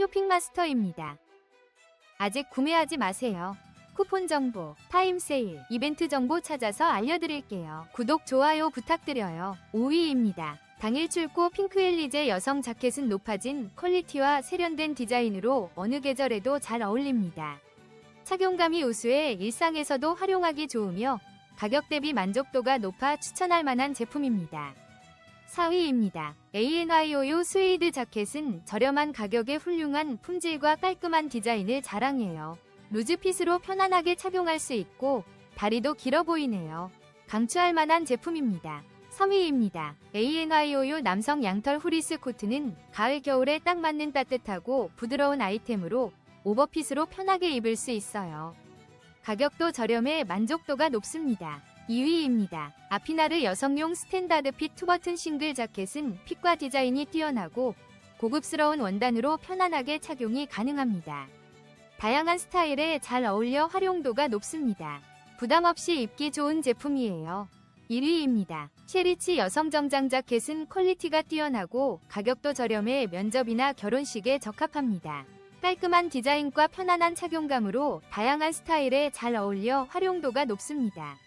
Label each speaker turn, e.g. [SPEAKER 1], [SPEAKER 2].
[SPEAKER 1] 쇼핑마스터입니다. 아직 구매하지 마세요. 쿠폰 정보, 타임 세일, 이벤트 정보 찾아서 알려드릴게요. 구독, 좋아요 부탁드려요. 5위입니다. 당일 출고 핑크엘리제 여성 자켓은 높아진 퀄리티와 세련된 디자인으로 어느 계절에도 잘 어울립니다. 착용감이 우수해 일상에서도 활용하기 좋으며 가격 대비 만족도가 높아 추천할 만한 제품입니다. 4위입니다. ANYOU 스웨이드 자켓은 저렴한 가격에 훌륭한 품질과 깔끔한 디자인을 자랑해요. 루즈핏으로 편안하게 착용할 수 있고 다리도 길어 보이네요. 강추할 만한 제품입니다. 3위입니다. ANYOU 남성 양털 후리스 코트는 가을 겨울에 딱 맞는 따뜻하고 부드러운 아이템으로 오버핏으로 편하게 입을 수 있어요. 가격도 저렴해 만족도가 높습니다. 2위입니다. 아피나르 여성용 스탠다드 핏 투버튼 싱글 자켓은 핏과 디자인이 뛰어나고 고급스러운 원단으로 편안하게 착용이 가능합니다. 다양한 스타일에 잘 어울려 활용도가 높습니다. 부담 없이 입기 좋은 제품이에요. 1위입니다. 쉐리치 여성 정장 자켓은 퀄리티가 뛰어나고 가격도 저렴해 면접이나 결혼식에 적합합니다. 깔끔한 디자인과 편안한 착용감으로 다양한 스타일에 잘 어울려 활용도가 높습니다.